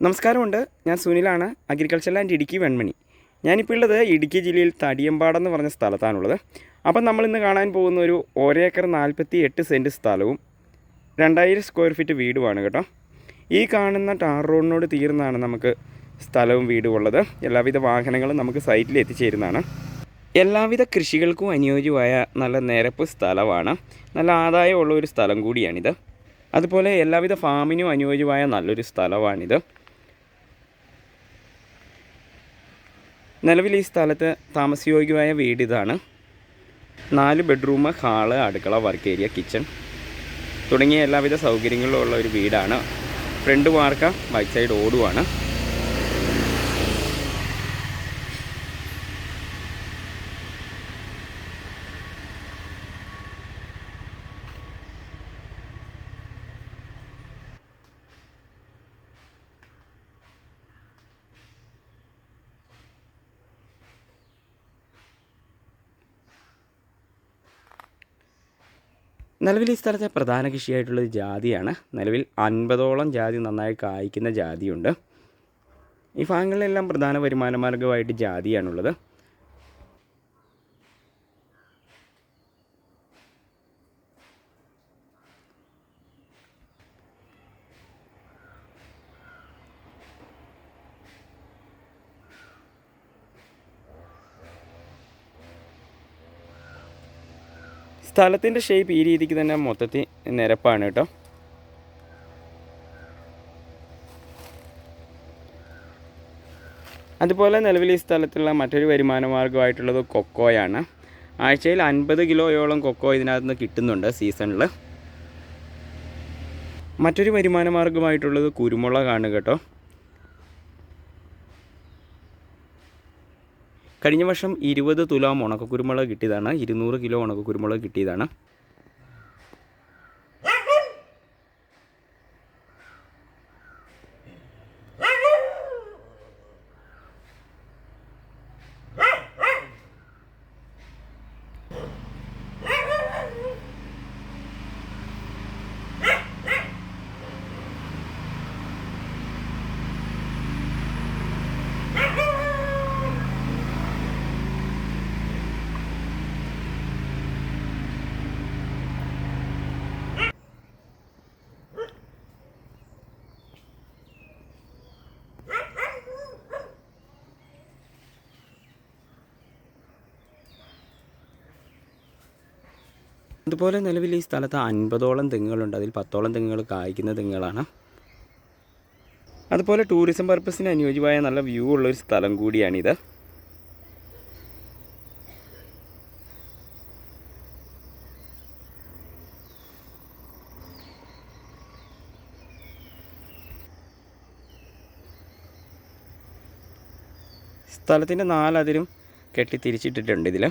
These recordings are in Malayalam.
നമസ്കാരമുണ്ട്. ഞാൻ സുനിലാണ് അഗ്രികൾച്ചർ ലാൻഡ് ഇടുക്കി വെൺമണി. ഞാനിപ്പോൾ ഉള്ളത് ഇടുക്കി ജില്ലയിൽ തടിയമ്പാടം എന്ന് പറഞ്ഞ സ്ഥലത്താണുള്ളത്. അപ്പം നമ്മൾ ഇന്ന് കാണാൻ പോകുന്ന ഒരു ഒരേക്കർ നാൽപ്പത്തി എട്ട് സെന്റ് സ്ഥലവും രണ്ടായിരം സ്ക്വയർ ഫീറ്റ് വീടുമാണ് കേട്ടോ. ഈ കാണുന്ന ടാർ റോഡിനോട് തീർന്നാണ് നമുക്ക് സ്ഥലവും വീടും ഉള്ളത്. എല്ലാവിധ വാഹനങ്ങളും നമുക്ക് സൈറ്റിൽ എത്തിച്ചേരുന്നതാണ്. എല്ലാവിധ കൃഷികൾക്കും അനുയോജ്യമായ നല്ല നിരപ്പ് സ്ഥലമാണ്. നല്ല ആദായമുള്ള ഒരു സ്ഥലം കൂടിയാണിത്. അതുപോലെ എല്ലാവിധ ഫാമിനും അനുയോജ്യമായ നല്ലൊരു സ്ഥലമാണിത്. നിലവിൽ ഈ സ്ഥലത്ത് താമസയോഗ്യമായ വീട് ഇതാണ്. നാല് ബെഡ്റൂം ഹാൾ അടുക്കള വർക്ക് ഏരിയ കിച്ചൺ തുടങ്ങിയ എല്ലാവിധ സൗകര്യങ്ങളും ഉള്ള ഒരു വീടാണ്. ഫ്രണ്ട് വാർക്ക ബൈക്ക് സൈഡ് ഓടുവാണ്. നിലവിൽ ഈ സ്ഥലത്തെ പ്രധാന കൃഷിയായിട്ടുള്ളത് ജാതിയാണ്. നിലവിൽ അൻപതോളം ജാതി നന്നായി കായ്ക്കുന്ന ജാതിയുണ്ട്. ഈ ഭാഗങ്ങളിലെല്ലാം പ്രധാന വരുമാന മാർഗമായിട്ട് ജാതിയാണുള്ളത്. സ്ഥലത്തിന്റെ ഷേപ്പ് ഈ രീതിക്ക് തന്നെ മൊത്തത്തിൽ നിരപ്പാണ് കേട്ടോ. അതുപോലെ നിലവിൽ ഈ സ്ഥലത്തുള്ള മറ്റൊരു വരുമാന മാർഗമായിട്ടുള്ളത് കൊക്കോയാണ്. ആഴ്ചയിൽ അൻപത് കിലോയോളം കൊക്കോ ഇതിനകത്ത് നിന്ന് കിട്ടുന്നുണ്ട് സീസണിൽ. മറ്റൊരു വരുമാന മാർഗമായിട്ടുള്ളത് കുരുമുളകാണ് കേട്ടോ. കഴിഞ്ഞ വർഷം ഇരുപത് തുലാം ഉണക്കക്കുരുമുളക് കിട്ടിയതാണ്. ഇരുന്നൂറ് കിലോ ഉണക്കക്കുരുമുളക് കിട്ടിയതാണ്. അതുപോലെ നിലവിൽ ഈ സ്ഥലത്ത് അൻപതോളം തെങ്ങുകളുണ്ട്. അതിൽ പത്തോളം തെങ്ങുകൾ കായ്ക്കുന്ന തെങ്ങുകളാണ്. അതുപോലെ ടൂറിസം പർപ്പസിന് അനുയോജ്യമായ നല്ല വ്യൂ ഉള്ളൊരു സ്ഥലം കൂടിയാണിത്. സ്ഥലത്തിന്റെ നാലതിരും കെട്ടി തിരിച്ചിട്ടിട്ടുണ്ട് ഇതിൽ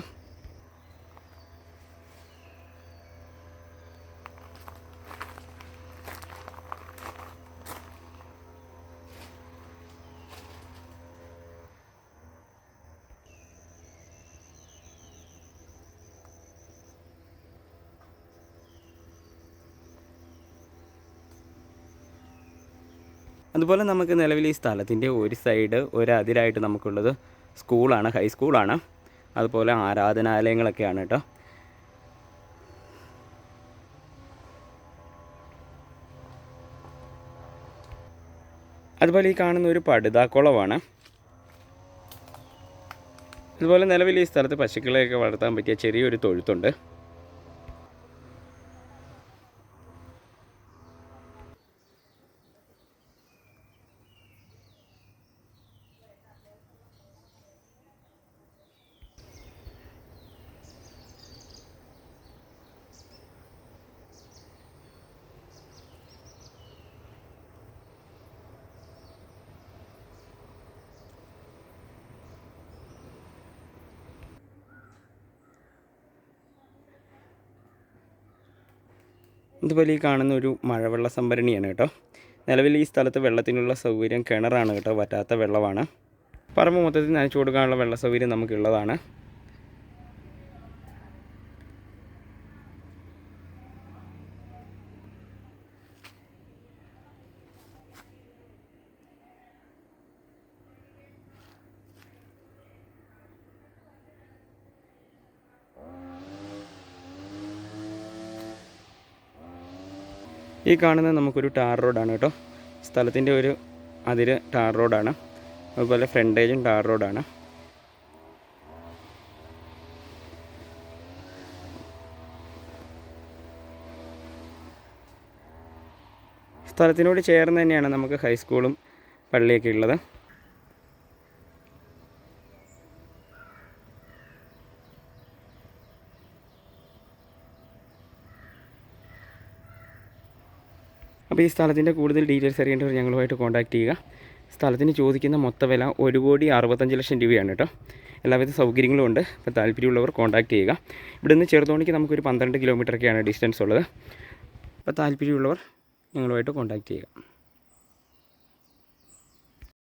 അതുപോലെ നമുക്ക് നിലവിൽ ഈ സ്ഥലത്തിന്റെ ഒരു സൈഡ് ഒരു അതിരായിട്ട് നമുക്കുള്ളത് സ്കൂളാണ് ഹൈസ്കൂളാണ് അതുപോലെ ആരാധനാലയങ്ങളൊക്കെയാണ് കേട്ടോ. അതുപോലെ ഈ കാണുന്ന ഒരു പടുതാക്കുളമാണ്. അതുപോലെ നിലവിൽ ഈ സ്ഥലത്ത് പശുക്കളെയൊക്കെ വളർത്താൻ പറ്റിയ ചെറിയൊരു തൊഴുത്തുണ്ട്. ഇതുപോലെ ഈ കാണുന്ന ഒരു മഴവെള്ള സംഭരണിയാണ് കേട്ടോ. നിലവിൽ ഈ സ്ഥലത്ത് വെള്ളത്തിനുള്ള സൗകര്യം കിണറാണ് കേട്ടോ വറ്റാത്ത വെള്ളമാണ്. പറമ്പ് മൊത്തത്തിൽ നനച്ചു കൊടുക്കാനുള്ള വെള്ള സൗകര്യം നമുക്കുള്ളതാണ്. ഈ കാണുന്നത് നമുക്കൊരു ടാർ റോഡാണ് കേട്ടോ. സ്ഥലത്തിന്റെ ഒരു അതിര് ടാർ റോഡാണ്. അതുപോലെ ഫ്രണ്ടേജും ടാർ റോഡാണ്. സ്ഥലത്തിനോട് ചേർന്ന് തന്നെയാണ് നമുക്ക് ഹൈസ്കൂളും പള്ളിയൊക്കെ ഉള്ളത്. അപ്പോൾ ഈ സ്ഥലത്തിന്റെ കൂടുതൽ ഡീറ്റെയിൽസ് അറിയേണ്ടവർ ഞങ്ങളുമായിട്ട് കോൺടാക്ട് ചെയ്യുക. സ്ഥലത്തിന് ചോദിക്കുന്ന മൊത്ത വില ഒരു കോടി അറുപത്തഞ്ച് ലക്ഷം രൂപയാണ് കേട്ടോ. എല്ലാവിധ സൗകര്യങ്ങളും ഉണ്ട്. അപ്പോൾ താല്പര്യമുള്ളവർ കോൺടാക്ട് ചെയ്യുക. ഇവിടെ നിന്ന് ചെറുതോണിക്ക് നമുക്കൊരു പന്ത്രണ്ട് കിലോമീറ്ററൊക്കെയാണ് ഡിസ്റ്റൻസ് ഉള്ളത്. അപ്പോൾ താല്പര്യമുള്ളവർ ഞങ്ങളുമായിട്ട് കോൺടാക്ട് ചെയ്യുക.